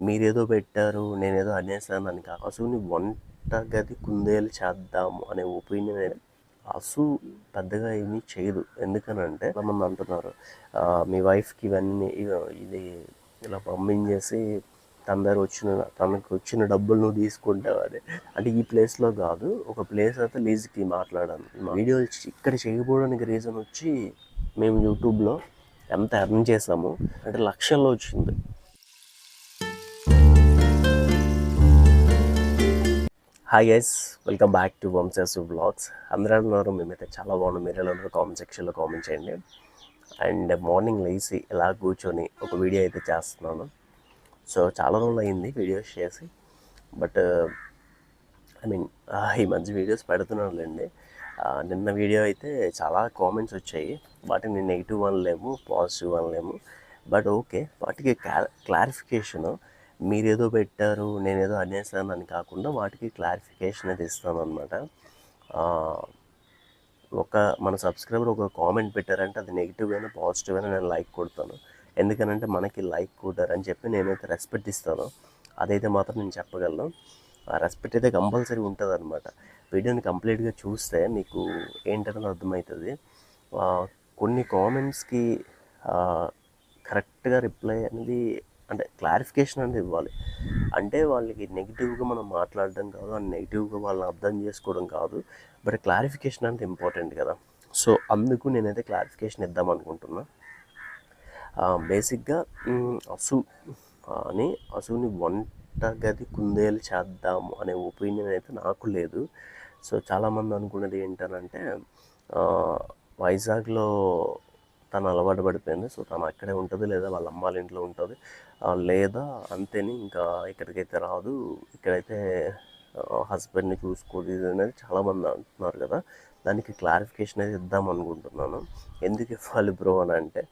మీరేదో పెట్టారు నేనేదో అనేసాను. అని కాదు అసూని వంట గది కుందేలు చేద్దాము అనే ఒపీనియన్ అసు పెద్దగా ఏమీ చేయదు. ఎందుకనంటే చాలామంది అంటున్నారు మీ వైఫ్కి ఇవన్నీ ఇది ఇలా పంపించేసి తన దగ్గర వచ్చిన తనకు వచ్చిన డబ్బులు నువ్వు అంటే ఈ ప్లేస్లో కాదు ఒక ప్లేస్ అయితే లీజ్కి మాట్లాడాను. వీడియో ఇక్కడ చేయకపోవడానికి రీజన్ వచ్చి మేము యూట్యూబ్లో ఎంత ఎర్న్ చేసాము అంటే లక్షల్లో వచ్చింది. Hi guys welcome back to Vamsa's vlogs అందరూ ఉన్నారు మేమైతే చాలా బాగున్నాం. మీరు ఎలా ఉన్నారు? కామెంట్ సెక్షన్లో కామెంట్ చేయండి. అండ్ మార్నింగ్ లేచి ఇలా కూర్చొని ఒక వీడియో అయితే చేస్తున్నాను. సో చాలా రోజులు అయింది వీడియోస్ చేసి. బట్ ఐ మీన్ ఈ మంచి వీడియోస్ పెడుతున్నానులేండి. Uh, నిన్న వీడియో అయితే చాలా కామెంట్స్ వచ్చాయి. వాటిని నెగిటివ్ అనలేము పాజిటివ్ అనలేము బట్ ఓకే వాటికి క్లారిఫికేషన్ మీరేదో పెట్టారు నేనేదో అనేసాను అని కాకుండా వాటికి క్లారిఫికేషన్ అది ఇస్తాను అనమాట ఒక మన సబ్స్క్రైబర్ ఒక కామెంట్ పెట్టారంటే అది నెగిటివ్ అయినా పాజిటివ్ అయినా నేను లైక్ కొడతాను. ఎందుకనంటే మనకి లైక్ కొట్టారని చెప్పి నేనైతే రెస్పెక్ట్ ఇస్తాను. అదైతే మాత్రం నేను చెప్పగలను. ఆ రెస్పెక్ట్ అయితే కంపల్సరీ ఉంటుంది అనమాట వీడియోని కంప్లీట్గా చూస్తే మీకు ఏంటనేది అర్థమవుతుంది. కొన్ని కామెంట్స్కి కరెక్ట్గా రిప్లై అనేది అంటే క్లారిఫికేషన్ అనేది ఇవ్వాలి. అంటే వాళ్ళకి నెగిటివ్గా మనం మాట్లాడడం కాదు అండ్ నెగిటివ్గా వాళ్ళని అర్థం చేసుకోవడం కాదు బట్ క్లారిఫికేషన్ అంటే ఇంపార్టెంట్ కదా. సో అందుకు నేనైతే క్లారిఫికేషన్ ఇద్దాం అనుకుంటున్నా. బేసిక్గా అసు అని అసుని వంట గది కుందేలు చేద్దాము అనే ఒపీనియన్ అయితే నాకు లేదు. సో చాలామంది అనుకున్నది ఏంటనంటే వైజాగ్లో తను అలవాటు పడిపోయింది. సో తను అక్కడే ఉంటుంది లేదా వాళ్ళ అమ్మాళ్ళ ఇంట్లో ఉంటుంది. లేదా అంతేని ఇంకా ఇక్కడికైతే రాదు ఇక్కడైతే హస్బెండ్ని చూసుకోదు ఇది అనేది చాలామంది అంటున్నారు కదా. దానికి క్లారిఫికేషన్ అయితే ఇద్దాం అనుకుంటున్నాను. ఎందుకు ఇవ్వాలి బ్రో అని అంటే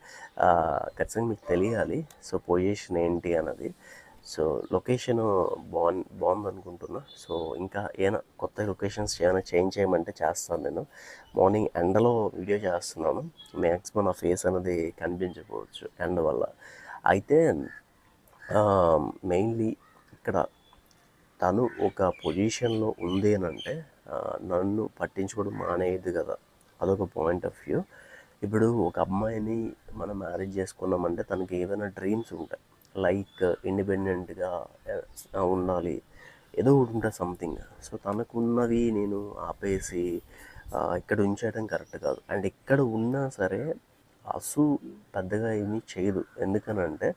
ఖచ్చితంగా మీకు తెలియాలి. సో పొజిషన్ ఏంటి అన్నది. సో లొకేషన్ బాగుంది బాగుంది అనుకుంటున్నా సో ఇంకా ఏమైనా కొత్త లొకేషన్స్ ఏమైనా చేంజ్ చేయమంటే చేస్తాను నేను. మార్నింగ్ ఎండలో వీడియో చేస్తున్నాను. మ్యాక్సిమం నా ఫేస్ అనేది కనిపించకపోవచ్చు ఎండ వల్ల. అయితే మెయిన్లీ ఇక్కడ తను ఒక పొజిషన్లో ఉంది అని అంటే నన్ను పట్టించుకోవడం మానేయదు కదా. అదొక పాయింట్ ఆఫ్ వ్యూ. ఇప్పుడు ఒక అమ్మాయిని మనం మ్యారేజ్ చేసుకున్నామంటే తనకి ఏదైనా డ్రీమ్స్ ఉంటాయి. లైక్ ఇండిపెండెంట్గా ఉండాలి. ఏదో ఒకటి ఉంటుంది సంథింగ్. సో తనకున్నవి నేను ఆపేసి ఇక్కడ ఉంచేయడం కరెక్ట్ కాదు. అండ్ ఇక్కడ ఉన్నా సరే అసు పెద్దగా ఏమీ చేయదు. ఎందుకనంటే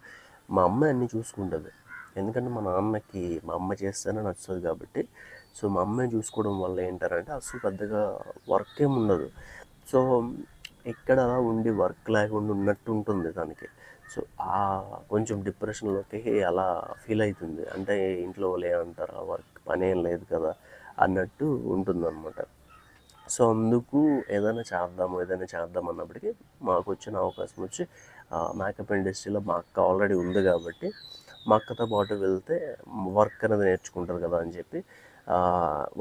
మా అమ్మ అన్ని చూసుకుంటుంది. ఎందుకంటే మా నాన్నకి మా అమ్మ చేస్తేనే నచ్చుతుంది కాబట్టి. సో మా అమ్మే చూసుకోవడం వల్ల ఏంటారంటే అసలు పెద్దగా వర్క్ ఏమి ఉండదు. సో ఇక్కడ ఉండి వర్క్ లేకుండా ఉన్నట్టు ఉంటుంది దానికి సో ఆ కొంచెం డిప్రెషన్లోకి అలా ఫీల్ అవుతుంది అంటే ఇంట్లో వాళ్ళు ఏమంటారు ఆ వర్క్ పని ఏం లేదు కదా అన్నట్టు ఉంటుందన్నమాట. సో అందుకు ఏదైనా చేద్దాము ఏదైనా చేద్దాం అన్నప్పటికీ మాకు వచ్చిన అవకాశం వచ్చి మేకప్ ఇండస్ట్రీలో మా అక్క ఆల్రెడీ ఉంది కాబట్టి మా అక్కతో పాటు వెళ్తే వర్క్ అనేది నేర్చుకుంటారు కదా అని చెప్పి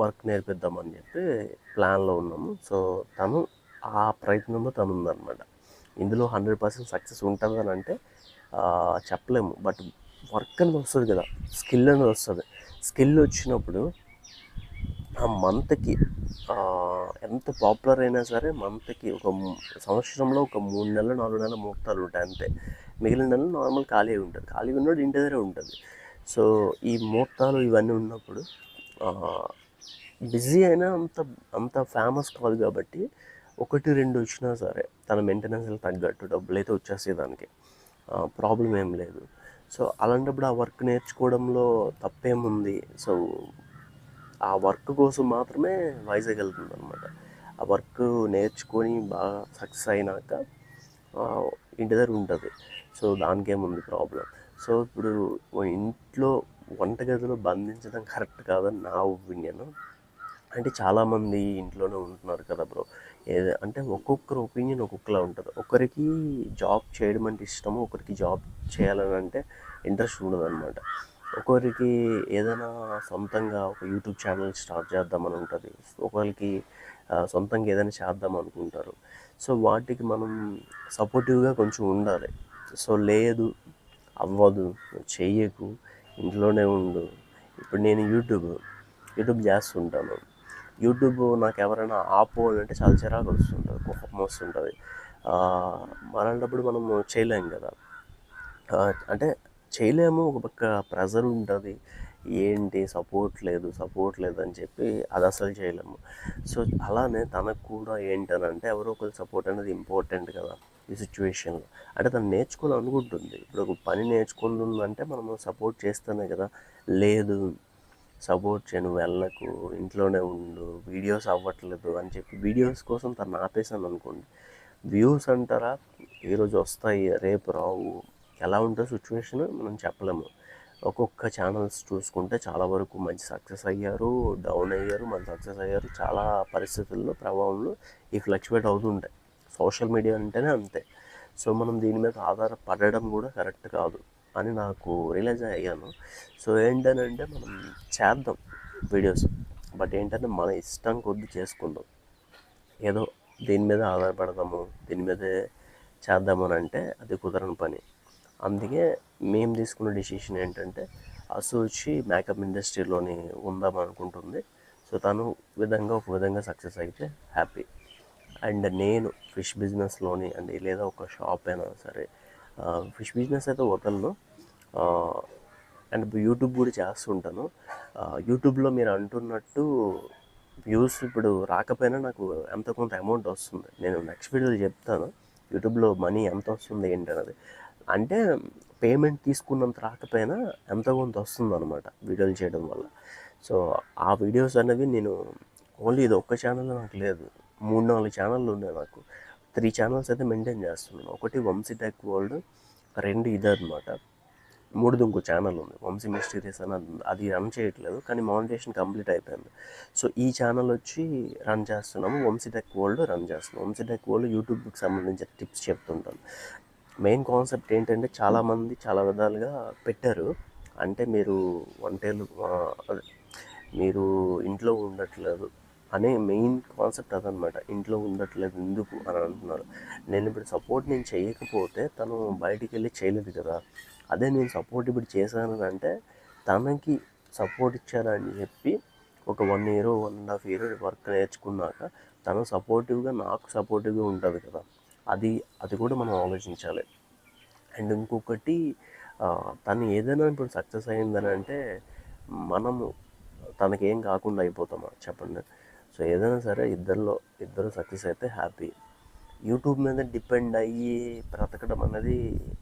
వర్క్ నేర్పిద్దామని చెప్పి ప్లాన్లో ఉన్నాము. సో తను ఆ ప్రయత్నంలో తను ఉందన్నమాట ఇందులో హండ్రెడ్ పర్సెంట్ సక్సెస్ ఉంటుంది అని అంటే చెప్పలేము. బట్ వర్క్ అనేది వస్తుంది కదా. స్కిల్ అనేది వస్తుంది. స్కిల్ వచ్చినప్పుడు ఆ మంత్కి ఎంత పాపులర్ అయినా సరే మంత్కి ఒక సంవత్సరంలో ఒక మూడు నెలలు నాలుగు నెలల ముహూర్తాలు ఉంటాయి అంతే. మిగిలిన నెలలు నార్మల్ ఖాళీ ఉంటుంది. ఖాళీ ఉన్నప్పుడు ఇంటి దగ్గరే ఉంటుంది. సో ఈ ముహూర్తాలు ఇవన్నీ ఉన్నప్పుడు బిజీ అయినా అంత అంత ఫేమస్ కాదు కాబట్టి ఒకటి రెండు వచ్చినా సరే తన మెయింటెనెన్స్ తగ్గట్టు డబ్బులు అయితే వచ్చేస్తాయి దానికి ప్రాబ్లం ఏం లేదు. సో అలాంటప్పుడు ఆ వర్క్ నేర్చుకోవడంలో తప్పేముంది? సో ఆ వర్క్ కోసం మాత్రమే వైజాగ్ వెళ్తుంది అనమాట ఆ వర్క్ నేర్చుకొని బాగా సక్సెస్ అయినాక ఇంటి దగ్గర ఉంటుంది. సో దానికేముంది ప్రాబ్లం సో ఇప్పుడు ఇంట్లో వంటగదిలో బంధించడం కరెక్ట్ కాదని నా ఒపీనియన్ అంటే చాలామంది ఇంట్లోనే ఉంటున్నారు కదా బ్రో. ఏదో అంటే ఒక్కొక్కరు ఒపీనియన్ ఒక్కొక్కలా ఉంటుంది. ఒకరికి జాబ్ చేయడం అంటే ఇష్టము ఒకరికి జాబ్ చేయాలని అంటే ఇంట్రెస్ట్ ఉండదు అనమాట ఒకరికి ఏదైనా సొంతంగా ఒక యూట్యూబ్ ఛానల్ స్టార్ట్ చేద్దామని ఉంటుంది. ఒకరికి సొంతంగా ఏదైనా చేద్దాం అనుకుంటారు. సో వాటికి మనం సపోర్టివ్గా కొంచెం ఉండాలి. సో లేదు అవ్వదు చెయ్యకు ఇంట్లోనే ఉండు. ఇప్పుడు నేను యూట్యూబ్ యూట్యూబ్ చేస్తుంటాను. యూట్యూబ్ నాకు ఎవరైనా ఆపు అని అంటే చాలా చిరాకు వస్తుంటుంది కోపం వస్తుంటుంది. ఆ, అలాంటప్పుడు మనం చేయలేం కదా. అంటే చేయలేము ఒక పక్క ప్రెజర్ ఉంటుంది. ఏంటి సపోర్ట్ లేదు సపోర్ట్ లేదని చెప్పి అది అసలు చేయలేము. సో అలానే తనకు కూడా ఏంటనంటే ఎవరో ఒకరు సపోర్ట్ అనేది ఇంపార్టెంట్ కదా ఈ సిచ్యువేషన్లో. అంటే తను నేర్చుకోవాలి అనుకుంటుంది ఇప్పుడు ఒక పని నేర్చుకుంటుందంటే మనము సపోర్ట్ చేస్తేనే కదా లేదు సపోర్ట్ చేయను వెళ్ళకు ఇంట్లోనే ఉండు వీడియోస్ అవ్వట్లేదు అని చెప్పి వీడియోస్ కోసం తను ఆపేసాను అనుకోండి. వ్యూస్ అంటారా? ఈరోజు వస్తాయి రేపు రావు. ఎలా ఉంటుందో సిచ్యువేషన్ మనం చెప్పలేము. ఒక్కొక్క ఛానల్స్ చూసుకుంటే చాలా వరకు మంచి సక్సెస్ అయ్యారు డౌన్ అయ్యారు మంచి సక్సెస్ అయ్యారు. చాలా పరిస్థితుల్లో ప్రభావంలో ఈ ఫ్లక్చువేట్ అవుతుంటాయి సోషల్ మీడియా అంటేనే అంతే. సో మనం దీని మీద ఆధారపడడం కూడా కరెక్ట్ కాదు. అని నాకు రియలైజ్ అయ్యాను. సో ఏంటనంటే మనం చేద్దాం వీడియోస్ బట్ ఏంటంటే మన ఇష్టం కొద్ది చేసుకుందాం. ఏదో దీని మీద ఆధారపడదాము దీని మీదే చేద్దామని అంటే అది కుదరని పని. అందుకే మేము తీసుకున్న డిసిషన్ ఏంటంటే అసూచి మేకప్ ఇండస్ట్రీలోని ఉందాం అనుకుంటుంది సో తను విధంగా ఒక విధంగా సక్సెస్ అయితే హ్యాపీ అండ్ నేను ఫిష్ బిజినెస్లోని అండ్ లేదా ఒక షాప్ అయినా సరే ఫిష్ బిజినెస్ అయితే వదలను అండ్ యూట్యూబ్ కూడా చేస్తుంటాను. యూట్యూబ్లో మీరు అంటున్నట్టు వ్యూస్ ఇప్పుడు రాకపోయినా నాకు ఎంత కొంత అమౌంట్ వస్తుంది. నేను నెక్స్ట్ వీడియోలో చెప్తాను. యూట్యూబ్లో మనీ ఎంత వస్తుంది ఏంటన్నది. అంటే పేమెంట్ తీసుకున్నంత రాకపోయినా ఎంత కొంత వస్తుంది అనమాట వీడియోలు చేయడం వల్ల. సో ఆ వీడియోస్ అనేవి నేను ఓన్లీ ఇది ఒక్క ఛానల్ నాకు లేదు. మూడు నాలుగు ఛానళ్ళు ఉన్నాయి నాకు. త్రీ ఛానల్స్ అయితే మెయింటైన్ చేస్తున్నాను ఒకటి వంశీ టెక్ వరల్డ్ రెండు ఇదే అనమాట మూడుది ఇంకో ఛానల్ ఉంది. వంశీ మిస్టీరియస్ అని అది- రన్ చేయట్లేదు కానీ మానిటేషన్ కంప్లీట్ అయిపోయింది. సో ఈ ఛానల్ వచ్చి రన్ చేస్తున్నాము. వంశీ టెక్ వరల్డ్ రన్ చేస్తున్నాం. వంశీ టెక్ వరల్డ్ యూట్యూబ్కి సంబంధించిన టిప్స్ చెప్తుంటాను. మెయిన్ కాన్సెప్ట్ ఏంటంటే చాలామంది చాలా విధాలుగా పెట్టారు. అంటే మీరు వంటలు మీరు ఇంట్లో ఉండట్లేదు. అనే మెయిన్ కాన్సెప్ట్ అదనమాట. ఇంట్లో ఉండట్లేదు ఎందుకు అని అంటున్నారు. నేను ఇప్పుడు సపోర్ట్ నేను చేయకపోతే తను బయటికి వెళ్ళి చేయలేదు కదా. అదే నేను సపోర్ట్ ఇప్పుడు చేశాను అంటే తనకి సపోర్ట్ ఇచ్చారని చెప్పి ఒక one year one and half year work నేర్చుకున్నాక తను సపోర్టివ్గా నాకు సపోర్టివ్గా ఉంటుంది కదా. అది అది కూడా మనం ఆలోచించాలి. అండ్ ఇంకొకటి తను ఏదైనా ఇప్పుడు సక్సెస్ అయిందని అంటే మనము తనకేం కాకుండా అయిపోతామా చెప్పండి? సో ఏదైనా సరే ఇద్దరిలో ఇద్దరు సక్సెస్ అయితే హ్యాపీ. యూట్యూబ్ మీద డిపెండ్ అయ్యి బ్రతకడం అనేది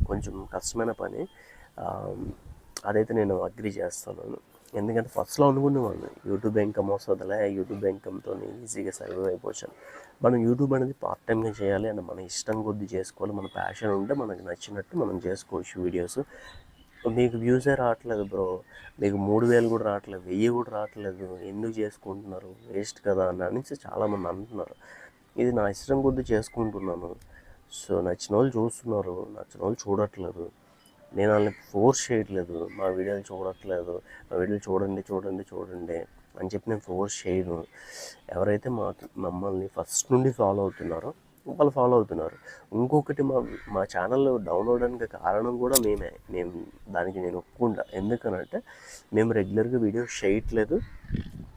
కొంచెం కష్టమైన పని. అదైతే నేను అగ్రి చేస్తాను ఎందుకంటే ఫస్ట్లో అనుకునేవాడిని యూట్యూబ్ ఇన్కమ్ వస్తుందిలే యూట్యూబ్ ఇన్కమ్తో ఈజీగా సర్వైవ్ అయిపోవచ్చాను మనం యూట్యూబ్ అనేది పార్ట్ టైంగా చేయాలి అండ్ మన ఇష్టం కొద్ది చేసుకోవాలి మన ప్యాషన్ ఉంటే మనకు నచ్చినట్టు మనం చేసుకోవచ్చు వీడియోస్ మీకు వ్యూసే రావట్లేదు బ్రో మీకు మూడు వేలు కూడా రావట్లేదు వెయ్యి కూడా రావట్లేదు. ఎందుకు చేసుకుంటున్నారు? వేస్ట్ కదా అని అనేసి చాలామంది అంటున్నారు. ఇది నా ఇష్టం కొద్దీ చేసుకుంటున్నాను. సో నచ్చిన వాళ్ళు చూస్తున్నారు నచ్చిన వాళ్ళు చూడట్లేదు. నేను వాళ్ళని ఫోర్స్ చేయట్లేదు. మా వీడియోలు చూడట్లేదు. మా వీడియోలు చూడండి చూడండి చూడండి అని చెప్పి నేను ఫోర్స్ చేయను. ఎవరైతే మా మమ్మల్ని ఫస్ట్ నుండి ఫాలో అవుతున్నారో వాళ్ళు ఫాలో అవుతున్నారు. ఇంకొకటి మా మా ఛానల్ డౌన్ అవడానికి కారణం కూడా మేమే. మేము దానికి నేను ఒప్పుకుంటా. ఎందుకనంటే మేము రెగ్యులర్గా వీడియోస్ చేయట్లేదు.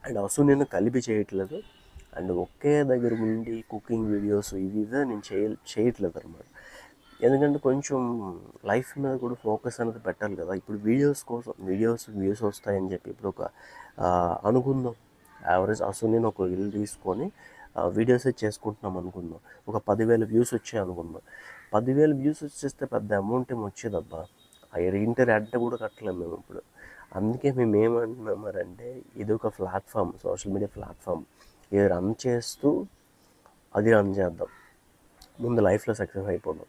అండ్ అసలు నేను కలిపి చేయట్లేదు. అండ్ ఒకే దగ్గర ఉండి కుకింగ్ వీడియోస్ ఇవి నేను చేయ చేయట్లేదు అనమాట ఎందుకంటే కొంచెం లైఫ్ మీద కూడా ఫోకస్ అనేది పెట్టాలి కదా. ఇప్పుడు వీడియోస్ కోసం వీడియోస్ వ్యూస్ వస్తాయని చెప్పి ఇప్పుడు ఒక అనుకుందాం. యావరేజ్ అసలు నేను ఒక ఇల్లు తీసుకొని వీడియోస్ చేసుకుంటున్నాం అనుకుందాం. ఒక పదివేల వ్యూస్ వచ్చాయి అనుకుందాం. పదివేల వ్యూస్ వచ్చేస్తే పెద్ద అమౌంట్ ఏమి వచ్చేదబ్బా. ఆ ఇంటర్ అడ్డ కూడా కట్టలేము మేము ఇప్పుడు. అందుకే మేము ఏమంటున్నామంటే ఇది ఒక ప్లాట్ఫామ్ సోషల్ మీడియా ప్లాట్ఫామ్ ఇది రన్ చేస్తూ అది రన్ చేద్దాం. ముందు లైఫ్లో సక్సెస్ అయిపోదాం.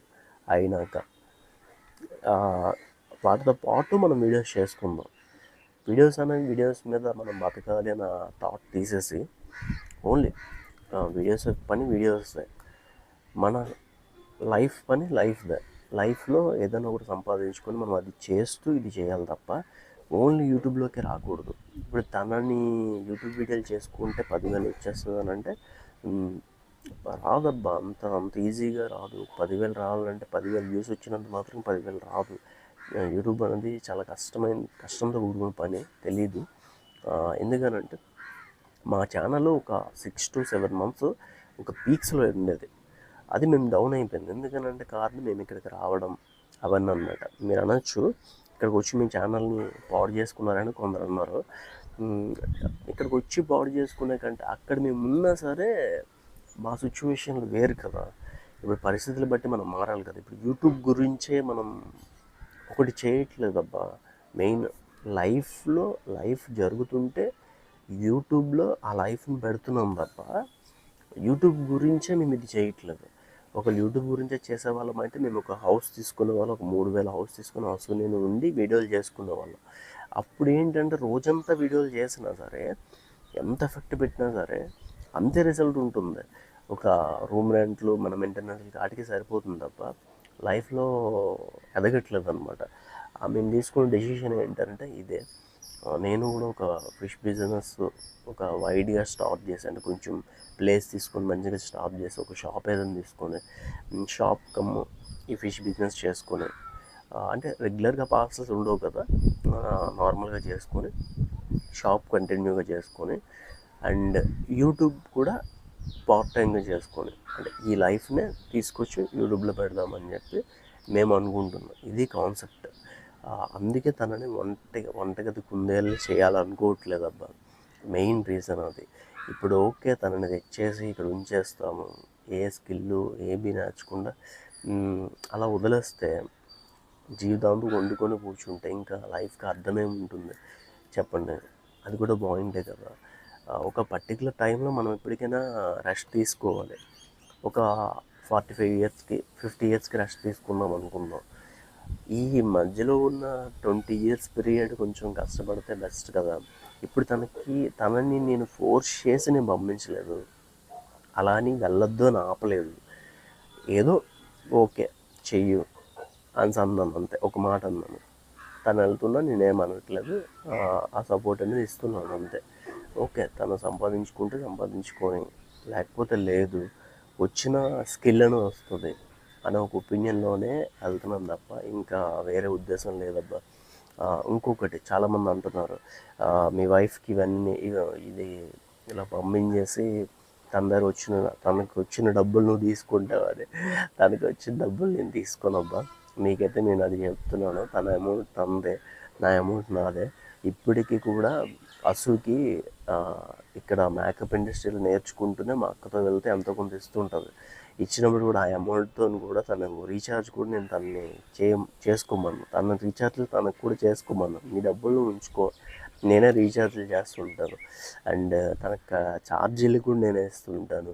అయినాక. వాటితో పాటు మనం వీడియోస్ చేసుకుందాం. వీడియోస్ అనేవి వీడియోస్ మీద మనం బతకాలి అన్న థాట్ తీసేసి ఓన్లీ వీడియోస్ పని వీడియోస్ మన లైఫ్ పని లైఫ్దే లైఫ్లో ఏదైనా ఒకటి సంపాదించుకొని మనం అది చేస్తూ ఇది చేయాలి తప్ప ఓన్లీ యూట్యూబ్లోకి రాకూడదు. ఇప్పుడు తనని యూట్యూబ్ వీడియోలు చేసుకుంటే పదివేలు వచ్చేస్తుంది అని అంటే రాదబ్బా అంత అంత ఈజీగా రాదు. పదివేలు రావాలంటే పదివేలు వ్యూస్ వచ్చినంత మాత్రం పదివేలు రాదు. యూట్యూబ్ అనేది చాలా కష్టమైన కష్టంతో కూడుకున్న పని తెలీదు. ఎందుకనంటే మా ఛానల్ ఒక సిక్స్ టు సెవెన్ మంత్స్ ఒక పీక్స్లో ఉండేది. అది మేము డౌన్ అయిపోయింది. ఎందుకనంటే కారణం మేము ఇక్కడికి రావడం అవన్నీ అన్నమాట. మీరు అనొచ్చు ఇక్కడికి వచ్చి మీ ఛానల్ని పాడు చేసుకున్నారని కొందరు అన్నారు. ఇక్కడికి వచ్చి పాడు చేసుకునే కంటే అక్కడ మేము ఉన్నా సరే మా సిచ్యువేషన్లు వేరు కదా. ఇప్పుడు పరిస్థితులు బట్టి మనం మారాలి కదా. ఇప్పుడు యూట్యూబ్ గురించే మనం ఒకటి చేయట్లేదబ్బా. మెయిన్ లైఫ్లో లైఫ్ జరుగుతుంటే యూట్యూబ్లో ఆ లైఫ్ని పెడుతున్నాం తప్ప యూట్యూబ్ గురించే మేము ఇది చేయట్లేదు. ఒక యూట్యూబ్ గురించే చేసే వాళ్ళం అయితే మేము ఒక హౌస్ తీసుకునే వాళ్ళం ఒక మూడు వేల హౌస్ తీసుకుని హౌస్ నేను ఉండి వీడియోలు చేసుకునే వాళ్ళం. అప్పుడు ఏంటంటే రోజంతా వీడియోలు చేసినా సరే ఎంత ఎఫెక్ట్ పెట్టినా సరే అంతే రిజల్ట్ ఉంటుంది. ఒక రూమ్ రెంట్లు మన మెయింటెనెన్స్ వాటికి సరిపోతుంది తప్ప లైఫ్లో ఎదగట్లేదు అనమాట మేము తీసుకున్న డెసిషన్ ఏంటంటే ఇదే. నేను కూడా ఒక ఫిష్ బిజినెస్ ఒక ఐడియా స్టార్ట్ చేశాను కొంచెం ప్లేస్ తీసుకొని మంచిగా స్టార్ట్ చేసి ఒక షాప్ ఏదైనా తీసుకొని షాప్ కమ్ ఈ ఫిష్ బిజినెస్ చేసుకొని అంటే రెగ్యులర్గా పార్సల్స్ ఉండవు కదా నార్మల్గా చేసుకొని షాప్ కంటిన్యూగా చేసుకొని అండ్ యూట్యూబ్ కూడా పార్ట్ టైంగా చేసుకొని అంటే ఈ లైఫ్నే తీసుకొచ్చి యూట్యూబ్లో పెడదామని చెప్పి మేము అనుకుంటున్నాం. ఇది కాన్సెప్ట్. అందుకే తనని వంట వంటగది కుందేళ్ళు చేయాలనుకోవట్లేదు అబ్బా మెయిన్ రీజన్ అది. ఇప్పుడు ఓకే తనని తెచ్చేసి ఇక్కడ ఉంచేస్తాము. ఏ స్కిల్ ఏమీ నేర్చకుండా అలా వదిలేస్తే జీవితాంతం వండుకొని కూర్చుంటే ఇంకా లైఫ్కి అర్థమే ఉంటుంది. చెప్పండి. అది కూడా బాగుంటే కదా. ఒక పర్టికులర్ టైంలో మనం ఎప్పటికైనా రెస్ట్ తీసుకోవాలి. ఒక ఫార్టీ ఫైవ్ ఇయర్స్కి ఫిఫ్టీ ఇయర్స్కి రెస్ట్ తీసుకుందాం అనుకుందాం. ఈ మధ్యలో ఉన్న ట్వంటీ ఇయర్స్ పీరియడ్ కొంచెం కష్టపడితే బెస్ట్ కదా. ఇప్పుడు తనకి తనని నేను ఫోర్స్ చేసి నేను పంపించలేదు. అలా అని వెళ్ళొద్దు అని ఆపలేదు. ఏదో ఓకే చెయ్యు అని అన్నాను అంతే. ఒక మాట అన్నాను. తను వెళ్తున్నా నేనేం అనట్లేదు. ఆ, ఆ సపోర్ట్ అనేది ఇస్తున్నాను అంతే. ఓకే తను సంపాదించుకుంటే సంపాదించుకొని లేకపోతే లేదు. వచ్చిన స్కిల్ అని వస్తుంది. అనే ఒక ఒపీనియన్లోనే వెళ్తున్నాను తప్ప ఇంకా వేరే ఉద్దేశం లేదబ్బా. ఇంకొకటి చాలామంది అంటున్నారు. మీ వైఫ్కి ఇవన్నీ ఇది ఇలా పంపించేసి తన దగ్గర వచ్చిన తనకు వచ్చిన డబ్బులు నువ్వు తీసుకుంటావు అదే తనకు వచ్చిన డబ్బులు నేను తీసుకోనబ్బా. మీకైతే నేను అది చెప్తున్నాను. తన అమౌంట్ తనదే నా అమౌంట్ నాదే. ఇప్పటికీ కూడా అసూకి ఇక్కడ మేకప్ ఇండస్ట్రీలో నేర్చుకుంటూనే మా అక్కతో వెళ్తే ఎంతో కొంత ఇస్తుంటుంది. ఇచ్చినప్పుడు కూడా ఆ అమౌంట్తో కూడా తన రీఛార్జ్ కూడా నేను తనని చే చేసుకోమను తన రీఛార్జ్లు తనకు కూడా చేసుకోమను నీ డబ్బులు ఉంచుకో. నేనే రీఛార్జ్లు చేస్తుంటాను అండ్ తనకు ఛార్జీలు కూడా నేనే ఇస్తుంటాను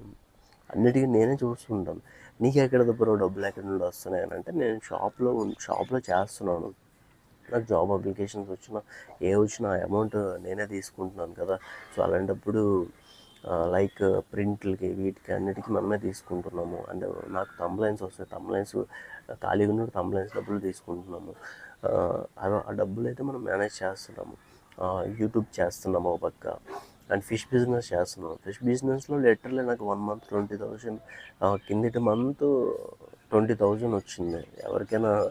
అన్నిటికీ నేనే చూస్తుంటాను నీకు ఎక్కడ దగ్గర డబ్బులు ఎక్కడ నుండి వస్తున్నాయి అని అంటే నేను షాప్లో షాప్లో చేస్తున్నాను. నాకు జాబ్ అప్లికేషన్స్ వచ్చినా ఏ వచ్చినా అమౌంట్ నేనే తీసుకుంటున్నాను కదా. సో అలాంటప్పుడు లైక్ ప్రింట్లకి వీటికి అన్నిటికీ మనమే తీసుకుంటున్నాము. అంటే నాకు తంబ్లైన్స్ వస్తాయి. తంబ్లైన్స్ ఖాళీగా ఉన్నప్పుడు తంబ్లైన్స్ డబ్బులు తీసుకుంటున్నాము. ఆ, ఆ డబ్బులు అయితే మనం మేనేజ్ చేస్తున్నాము. యూట్యూబ్ చేస్తున్నాము ఒక పక్క. అండ్ ఫిష్ బిజినెస్ చేస్తున్నాము. ఫిష్ బిజినెస్లో లెటర్లీ నాకు వన్ మంత్ ట్వంటీ థౌజండ్ కిందటి మంత్ ట్వంటీ థౌజండ్ వచ్చింది. ఎవరికైనా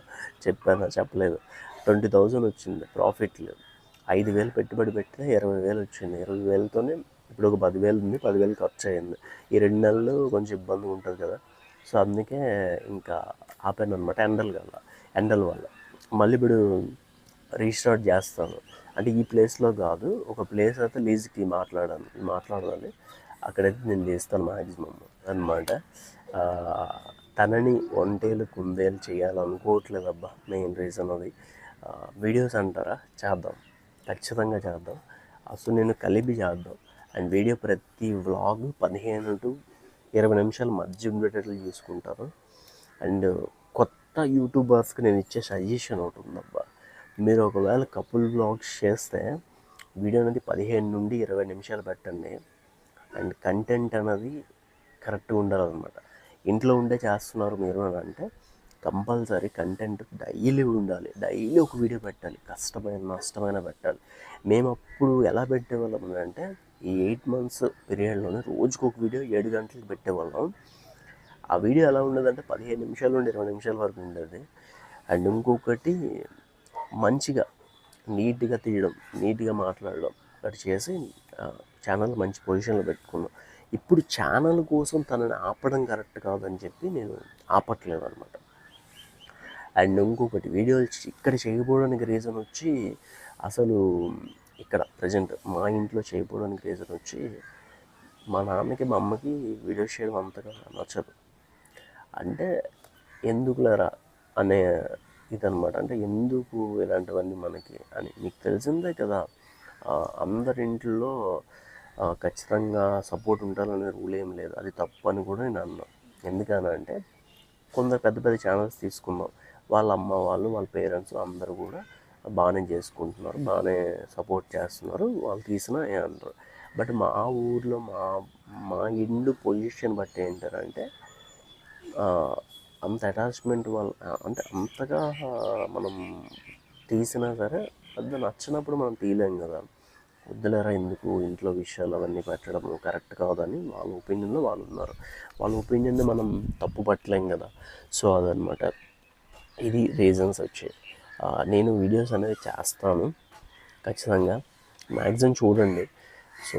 చెప్పానా? చెప్పలేదు. ట్వంటీ థౌజండ్ వచ్చింది. ప్రాఫిట్ లేదు. ఐదు వేలు పెట్టుబడి పెట్టినా ఇరవై వేలు వచ్చింది. ఇరవై వేలతోనే ఇప్పుడు ఒక పదివేలు ఉంది పదివేలు ఖర్చు అయింది ఈ రెండు నెలలు కొంచెం ఇబ్బంది ఉంటుంది కదా. సో అందుకే ఇంకా ఆపాను అనమాట ఎండల వల్ల ఎండల వల్ల. మళ్ళీ ఇప్పుడు రీస్టార్ట్ చేస్తాను. అంటే ఈ ప్లేస్లో కాదు ఒక ప్లేస్ అయితే లీజ్కి మాట్లాడాను మాట్లాడాలి. అక్కడైతే నేను చేస్తాను మ్యాక్సిమమ్ అనమాట తనని ఒంటేలు కుందేలు చేయాలనుకోవట్లేదు అబ్బా మెయిన్ రీజన్ అది. వీడియోస్ అంటారా? చేద్దాం. ఖచ్చితంగా చేద్దాం. అసలు నేను కలిపి చేద్దాం. అండ్ వీడియో ప్రతి వ్లాగ్ పదిహేను టు ఇరవై నిమిషాల మధ్య ఉండేటట్లు చూసుకుంటారు. అండ్ కొత్త యూట్యూబర్స్కి నేను ఇచ్చే సజెషన్ ఒకటి ఉందబ్బా. మీరు ఒకవేళ కపుల్ వ్లాగ్స్ చేస్తే వీడియో అనేది పదిహేను నుండి ఇరవై నిమిషాలు పెట్టండి. అండ్ కంటెంట్ అనేది కరెక్ట్గా ఉండాలన్నమాట. ఇంట్లో ఉండే చేస్తున్నారు మీరు అని అంటే కంపల్సరీ కంటెంట్ డైలీ ఉండాలి. డైలీ ఒక వీడియో పెట్టాలి. కష్టమైన నష్టమైన పెట్టాలి. మేము అప్పుడు ఎలా పెట్టేవాళ్ళం అంటే ఈ ఎయిట్ మంత్స్ పీరియడ్లోనే రోజుకు ఒక వీడియో ఏడు గంటలకు పెట్టేవాళ్ళం. ఆ వీడియో ఎలా ఉండదంటే పదిహేను నిమిషాలు నుండి ఇరవై నిమిషాల వరకు ఉండేది. అండ్ ఇంకొకటి మంచిగా నీట్గా తీయడం నీట్గా మాట్లాడడం అటు చేసి ఛానల్ మంచి పొజిషన్లో పెట్టుకున్నాం. ఇప్పుడు ఛానల్ కోసం తనని ఆపడం కరెక్ట్ కాదని చెప్పి నేను ఆపట్లేదు అనమాట అండ్ ఇంకొకటి వీడియోలు ఇక్కడ చేయకపోవడానికి రీజన్ వచ్చి అసలు ఇక్కడ ప్రజెంట్ మా ఇంట్లో చేయకపోవడానికి రీజన్ వచ్చి మా నాన్నకి మా అమ్మకి వీడియోస్ చేయడం అంతగా నచ్చదు. అంటే ఎందుకులరా అనే ఇదనమాట అంటే ఎందుకు ఇలాంటివన్నీ మనకి అని మీకు తెలిసిందే కదా. అందరింట్లో అందరి ఇంట్లో ఖచ్చితంగా సపోర్ట్ ఉండాలనే రూల్ ఏం లేదు. అది తప్పు అని కూడా నేను అన్నా. ఎందుకనంటే కొందరు పెద్ద పెద్ద ఛానల్స్ తీసుకున్నాం వాళ్ళ అమ్మ వాళ్ళు వాళ్ళ పేరెంట్స్ అందరూ కూడా బాగానే చేసుకుంటున్నారు బాగానే సపోర్ట్ చేస్తున్నారు వాళ్ళు తీసినా అంటారు బట్ మా ఊర్లో మా మా ఇండు పొజిషన్ బట్టి ఏంటారంటే అంత అటాచ్మెంట్ వల్ల అంటే అంతగా మనం తీసినా సరే అది నచ్చినప్పుడు మనం తీయలేం కదా. వద్దులేరా ఎందుకు ఇంట్లో విషయాలు అవన్నీ పెట్టడం కరెక్ట్ కాదని వాళ్ళ ఒపీనియన్లో వాళ్ళు ఉన్నారు. వాళ్ళ ఒపీనియన్ని మనం తప్పు పట్టలేం కదా. సో అదనమాట. ఇది రీజన్స్ వచ్చాయి నేను వీడియోస్ అనేది చేస్తాను. ఖచ్చితంగా. మ్యాక్సిమం చూడండి. సో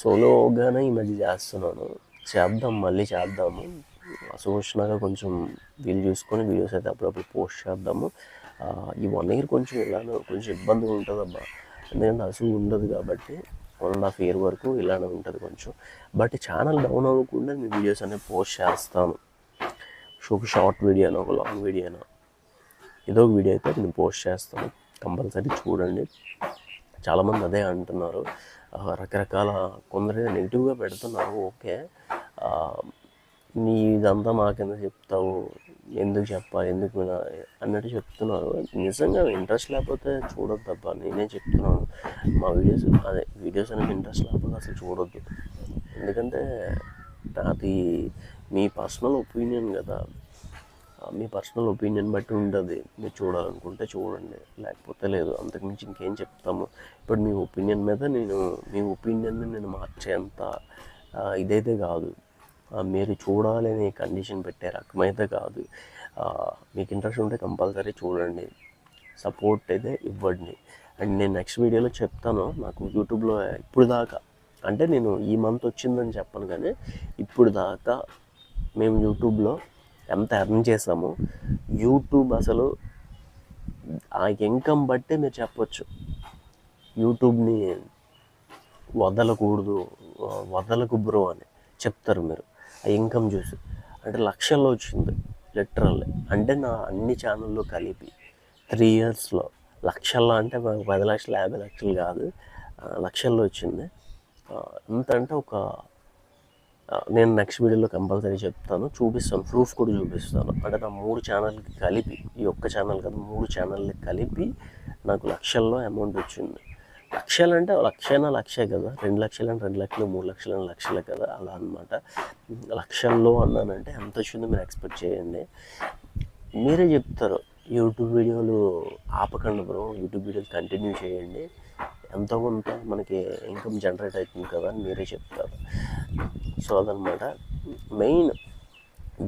సోలోగానే ఈ మధ్య చేస్తున్నాను. చేద్దాం మళ్ళీ చేద్దాము. అసోషనగా కొంచెం వీలు చూసుకొని వీడియోస్ అయితే అప్పుడప్పుడు పోస్ట్ చేద్దాము. ఈ వన్ ఇయర్ కొంచెం ఇలానే కొంచెం ఇబ్బందిగా ఉంటుందమ్మా ఎందుకంటే అసలు ఉండదు కాబట్టి వన్ అండ్ హాఫ్ ఇయర్ వరకు ఇలానే ఉంటుంది కొంచెం. బట్ ఛానల్ డౌన్ అవ్వకుండా నేను వీడియోస్ అనేవి పోస్ట్ చేస్తాను. షో ఒక షార్ట్ వీడియోనో ఒక లాంగ్ వీడియోనో. ఏదో ఒక వీడియో అయితే నేను పోస్ట్ చేస్తాను. కంపల్సరీ చూడండి. చాలామంది అదే అంటున్నారు. రకరకాల కొందరు నెగిటివ్గా పెడుతున్నారు. ఓకే. నీ ఇదంతా మాకెందుకు చెప్తావు? ఎందుకు చెప్పాలి ఎందుకు అన్నట్టు చెప్తున్నారు. నిజంగా ఇంట్రెస్ట్ లేకపోతే చూడొద్దు అబ్బా. నేనే చెప్తున్నాను. మా వీడియోస్ అదే వీడియోస్ అనేది ఇంట్రెస్ట్ లేకపోతే అసలు చూడొద్దు. ఎందుకంటే అది మీ పర్సనల్ ఒపీనియన్ కదా. మీ పర్సనల్ ఒపీనియన్ బట్టి ఉంటుంది. మీరు చూడాలనుకుంటే చూడండి. లేకపోతే లేదు అంతకుమించి ఇంకేం చెప్తాము. ఇప్పుడు మీ ఒపీనియన్ మీద నేను మీ ఒపీనియన్ని నేను మార్చేంత ఇదైతే కాదు. మీరు చూడాలి అనే కండిషన్ పెట్టే రకమైతే కాదు. మీకు ఇంట్రెస్ట్ ఉంటే కంపల్సరీ చూడండి. సపోర్ట్ అయితే ఇవ్వండి. అండ్ నేను నెక్స్ట్ వీడియోలో చెప్తాను. నాకు యూట్యూబ్లో ఇప్పుడు దాకా అంటే నేను ఈ మంత్ వచ్చిందని చెప్పను కానీ ఇప్పుడు దాకా మేము యూట్యూబ్లో ఎంత ఎర్న్ చేసాము యూట్యూబ్ అసలు ఆ ఇన్కమ్ బట్టే మీరు చెప్పొచ్చు. యూట్యూబ్ని వదలకూడదు వదలకు బ్రో అని చెప్తారు మీరు. ఆ ఇన్కమ్ చూసి. అంటే లక్షల్లో వచ్చింది లిటరల్లీ అంటే నా అన్ని ఛానల్లో కలిపి త్రీ ఇయర్స్లో లక్షల్లో అంటే మాకు పది లక్షలు యాభై లక్షలు కాదు. లక్షల్లో వచ్చింది. ఎంత అంటే ఒక నేను నెక్స్ట్ వీడియోలో కంపల్సరీ చెప్తాను. చూపిస్తాను. ప్రూఫ్ కూడా చూపిస్తాను. అంటే నా మూడు ఛానల్కి కలిపి ఈ ఒక్క ఛానల్ కదా మూడు ఛానల్ని కలిపి నాకు లక్షల్లో అమౌంట్ వచ్చింది. లక్షలు అంటే లక్షైనా లక్షే కదా. రెండు లక్షలు అంటే రెండు లక్షలు మూడు లక్షలు అంటే లక్షలే కదా. అలా అనమాట లక్షల్లో అన్నానంటే ఎంత వచ్చిందో మీరు ఎక్స్పెక్ట్ చేయండి. మీరే చెప్తారు. యూట్యూబ్ వీడియోలు ఆపకండి బ్రో. యూట్యూబ్ వీడియోలు కంటిన్యూ చేయండి. ఎంతో కొంత మనకి ఇన్కమ్ జనరేట్ అవుతుంది కదా అని మీరే చెప్తారు. సో అదనమాట. మెయిన్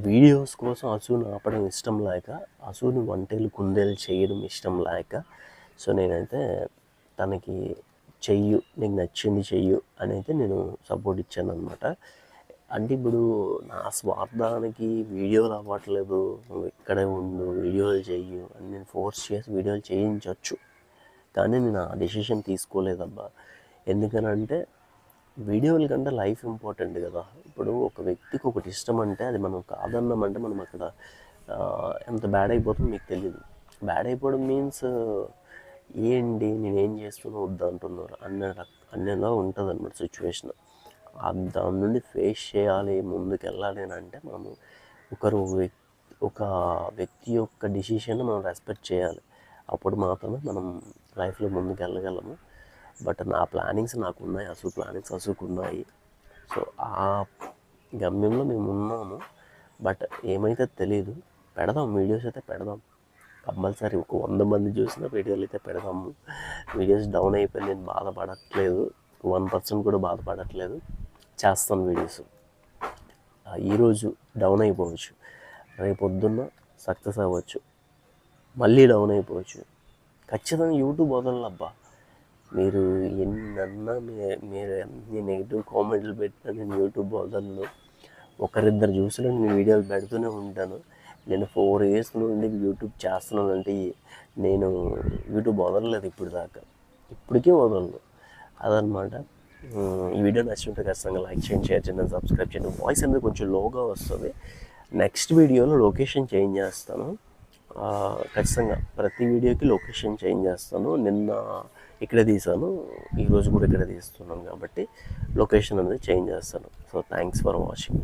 వీడియోస్ కోసం అసూని ఆపడం ఇష్టం లేక అసూని వంటలు కుందేలు చేయడం ఇష్టం లేక సో నేనైతే తనకి చెయ్యు నీకు నచ్చింది చెయ్యు అని అయితే నేను సపోర్ట్ ఇచ్చాను అనమాట అంటే ఇప్పుడు నా స్వార్థానికి వీడియోలు అవ్వట్లేదు. నువ్వు ఇక్కడే ఉండు వీడియోలు చెయ్యు అని నేను ఫోర్స్ చేసి వీడియోలు చేయించవచ్చు కానీ నేను ఆ డెసిషన్ తీసుకోలేదబ్బా. ఎందుకనంటే వీడియోల కంటే లైఫ్ ఇంపార్టెంట్ కదా. ఇప్పుడు ఒక వ్యక్తికి ఒకటి ఇష్టం అంటే అది మనం కాదన్నామంటే మనం అక్కడ ఎంత బ్యాడ్ అయిపోతుందో మీకు తెలియదు బ్యాడ్ అయిపోవడం మీన్స్ ఏంటి నేనేం చేస్తున్నా వద్దు అంటున్నారు. అన్న అన్నలా ఉంటుంది అన్నమాట సిచ్యువేషన్ దాని నుండి ఫేస్ చేయాలి ముందుకు వెళ్ళాలి అని అంటే మనము ఒకరు ఒక వ్యక్తి యొక్క డిసిషన్ మనం రెస్పెక్ట్ చేయాలి. అప్పుడు మాత్రమే మనం లైఫ్లో ముందుకు వెళ్ళగలము బట్ నా ప్లానింగ్స్ నాకు ఉన్నాయి అసలు ప్లానింగ్స్ అసలుకు ఉన్నాయి సో ఆ గమ్యంలో మేము ఉన్నాము బట్ ఏమైతే తెలియదు పెడదాం వీడియోస్ అయితే పెడదాం. కంపల్సరీ ఒక వంద మంది చూసిన వీడియోలు అయితే పెడదాము. వీడియోస్ డౌన్ అయిపోయి నేను బాధపడట్లేదు. వన్ పర్సెంట్ కూడా బాధపడట్లేదు. చేస్తాను వీడియోస్. ఈరోజు డౌన్ అయిపోవచ్చు. రేపు పొద్దున్న సక్సెస్ అవ్వచ్చు. మళ్ళీ డౌన్ అయిపోవచ్చు. ఖచ్చితంగా యూట్యూబ్ వదలబ్బా మీరు ఎన్నన్నా మీరు ఎన్ని నెగిటివ్ కామెంట్లు పెట్టినా నేను యూట్యూబ్ వదలను. ఒకరిద్దరు చూసినా నేను వీడియోలు పెడుతూనే ఉంటాను. నేను ఫోర్ ఇయర్స్ నుండి యూట్యూబ్ చేస్తున్నాను అంటే నేను యూట్యూబ్ వదలలేదు ఇప్పుడు దాకా. ఇప్పటికీ వదలను. అదనమాట. ఈ వీడియో నచ్చుంటే ఖచ్చితంగా లైక్ చేయండి షేర్ చేయండి సబ్స్క్రైబ్ చేయండి. వాయిస్ అనేది కొంచెం లోగా వస్తుంది. నెక్స్ట్ వీడియోలో లొకేషన్ చేంజ్ చేస్తాను. ఖచ్చితంగా ప్రతి వీడియోకి లొకేషన్ చేంజ్ చేస్తాను. నిన్న ఇక్కడే తీసాను ఈరోజు కూడా ఇక్కడే తీస్తున్నాను కాబట్టి లొకేషన్ అనేది చేంజ్ చేస్తాను. So thanks for watching